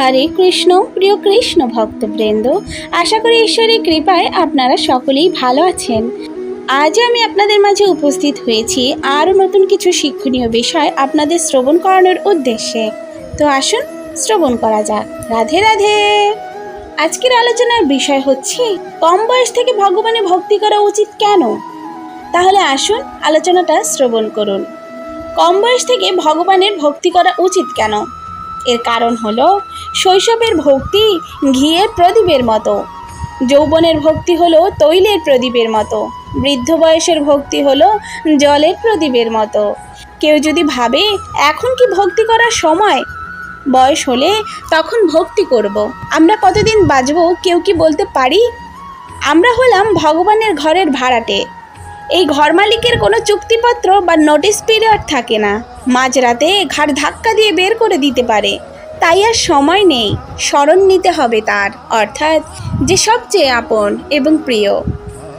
হরে কৃষ্ণ, প্রিয় কৃষ্ণ ভক্তবৃন্দ, আশা করি ঈশ্বরের কৃপায় আপনারা সকলেই ভালো আছেন। আজ আমি আপনাদের মাঝে উপস্থিত হয়েছি আরও নতুন কিছু শিক্ষণীয় বিষয় আপনাদের শ্রবণ করানোর উদ্দেশ্যে। তো আসুন, শ্রবণ করা যাক। রাধে রাধে। আজকের আলোচনার বিষয় হচ্ছে, কম বয়স থেকে ভগবানের ভক্তি করা উচিত কেন? তাহলে আসুন, আলোচনাটা শ্রবণ করুন। কম বয়স থেকে ভগবানের ভক্তি করা উচিত কেন? এর কারণ হলো শৈশবের ভক্তি ঘিয়ের প্রদীপের মতো। যৌবনের ভক্তি হলো তৈলের প্রদীপের মতো। বৃদ্ধ বয়সের ভক্তি হলো জলের প্রদীপের মতো। কেউ যদি ভাবে, এখন কি ভক্তি করার সময়? বয়স হলে তখন ভক্তি করব। আমরা কতদিন বাঁচবো, কেউ কি বলতে পারি? আমরা হলাম ভগবানের ঘরের ভাড়াটে। এই ঘর মালিকের কোনো চুক্তিপত্র বা নোটিশ পিরিয়ড থাকে না। মাঝরাতে ঘাট ধাক্কা দিয়ে বের করে দিতে পারে। তাই আর সময় নেই। স্মরণ নিতে হবে তার। অর্থাৎ যে সবচেয়ে আপন এবং প্রিয়।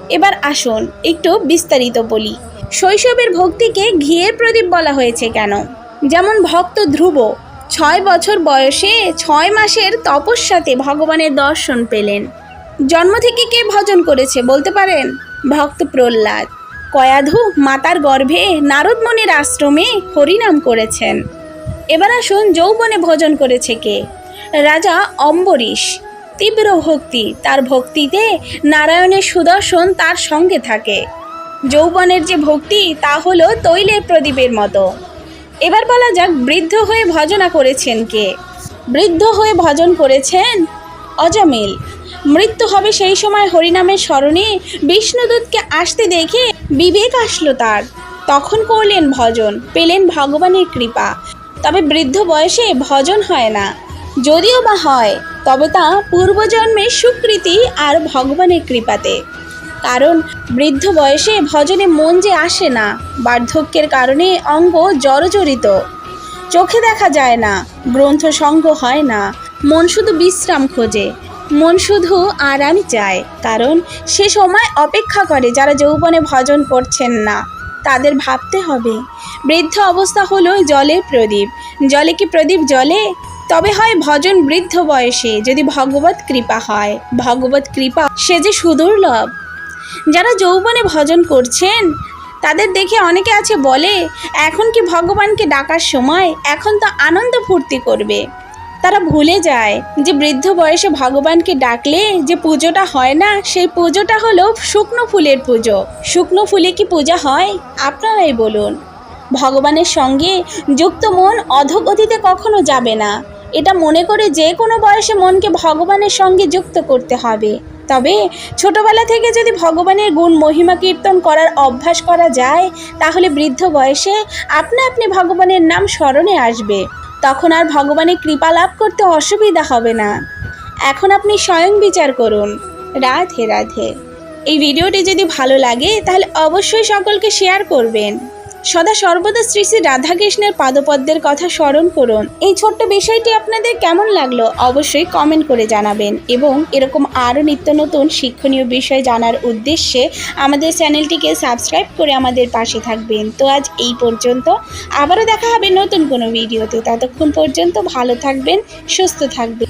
এবার আসুন একটু বিস্তারিত বলি। শৈশবের ভক্তিকে ঘিয়ের প্রদীপ বলা হয়েছে কেন? যেমন ভক্ত ধ্রুব ছয় বছর বয়সে ছয় মাসের তপস্যাতে ভগবানের দর্শন পেলেন। জন্ম থেকে কে ভজন করেছে বলতে পারেন? ভক্ত প্রহ্লাদ। কয়াধু মাতার গর্ভে নারদমণির আশ্রমে হরিনাম করেছেন। এবার আসুন যৌবনে ভজন করেছে কে? রাজা অম্বরীশ। তীব্র ভক্তি, তার ভক্তিতে নারায়ণের সুদর্শন তার সঙ্গে থাকে। যৌবনের যে ভক্তি, তা হলো তৈলের প্রদীপের মতো। এবার বলা যাক বৃদ্ধ হয়ে ভজনা করেছেন কে? বৃদ্ধ হয়ে ভজন করেছেন অজামিল। মৃত্যু হবে সেই সময় হরিনামের স্মরণে বিষ্ণুদূতকে আসতে দেখে বিবেক আসলো তার। তখন করলেন ভজন, পেলেন ভগবানের কৃপা। তবে বৃদ্ধ বয়সে ভজন হয় না। যদিও বা হয়, তবে তা পূর্বজন্মের সুকৃতি আর ভগবানের কৃপাতে। কারণ বৃদ্ধ বয়সে ভজনে মন যে আসে না, বার্ধক্যের কারণে অঙ্গ জড়জড়িত চোখে দেখা যায় না গ্রন্থ সঙ্গ হয় না, মন শুধু বিশ্রাম খোঁজে। মন শুধু আরাম চায়, কারণ সে সময় অপেক্ষা করে যারা যৌবনে ভজন করছেন না। তাদের ভাবতে হবে, বৃদ্ধ অবস্থা হলো জলের প্রদীপ। জলে কি প্রদীপ জলে তবে হয় ভজন বৃদ্ধ বয়সে, যদি ভগবত কৃপা হয়। ভগবত কৃপা, সে যে সুদুর্লভ। যারা যৌবনে ভজন করছেন, তাদের দেখে অনেকে আছে বলে, এখন কি ভগবানকে ডাকার সময়? এখন তো আনন্দ ফুর্তি করবে। তারা ভুলে যায় যে বৃদ্ধ বয়সে ভগবানকে ডাকলে যে পুজোটা হয় না, সেই পুজোটা হলো শুকনো ফুলের পুজো। শুকনো ফুলে কি পূজা হয়? আপনারাই বলুন। ভগবানের সঙ্গে যুক্ত মন অধগতিতে কখনো যাবে না। এটা মনে করে যে কোনো বয়সে মনকে ভগবানের সঙ্গে যুক্ত করতে হবে। তবে ছোটবেলা থেকে যদি ভগবানের গুণ মহিমা কীর্তন করার অভ্যাস করা যায়, তাহলে বৃদ্ধ বয়সে আপনা আপনি ভগবানের নাম স্মরণে আসবে। তখন আর ভগবানের কৃপা লাভ করতে অসুবিধা হবে না। এখন আপনি স্বয়ং বিচার করুন। রাধে রাধে। এই ভিডিওটি যদি ভালো লাগে, তাহলে অবশ্যই সকলকে শেয়ার করবেন। সদা সর্বদা শ্রী শ্রী রাধাকৃষ্ণের পাদপদ্মের কথা স্মরণ করুন। এই ছোট্ট বিষয়টি আপনাদের কেমন লাগল অবশ্যই কমেন্ট করে জানাবেন এবং এরকম আরও নিত্য নতুন শিক্ষণীয় বিষয় জানার উদ্দেশ্যে আমাদের চ্যানেলটিকে সাবস্ক্রাইব করে আমাদের পাশে থাকবেন। তো আজ এই পর্যন্ত। আবারও দেখা হবে নতুন কোনো ভিডিওতে ততক্ষণ পর্যন্ত ভালো থাকবেন, সুস্থ থাকবেন।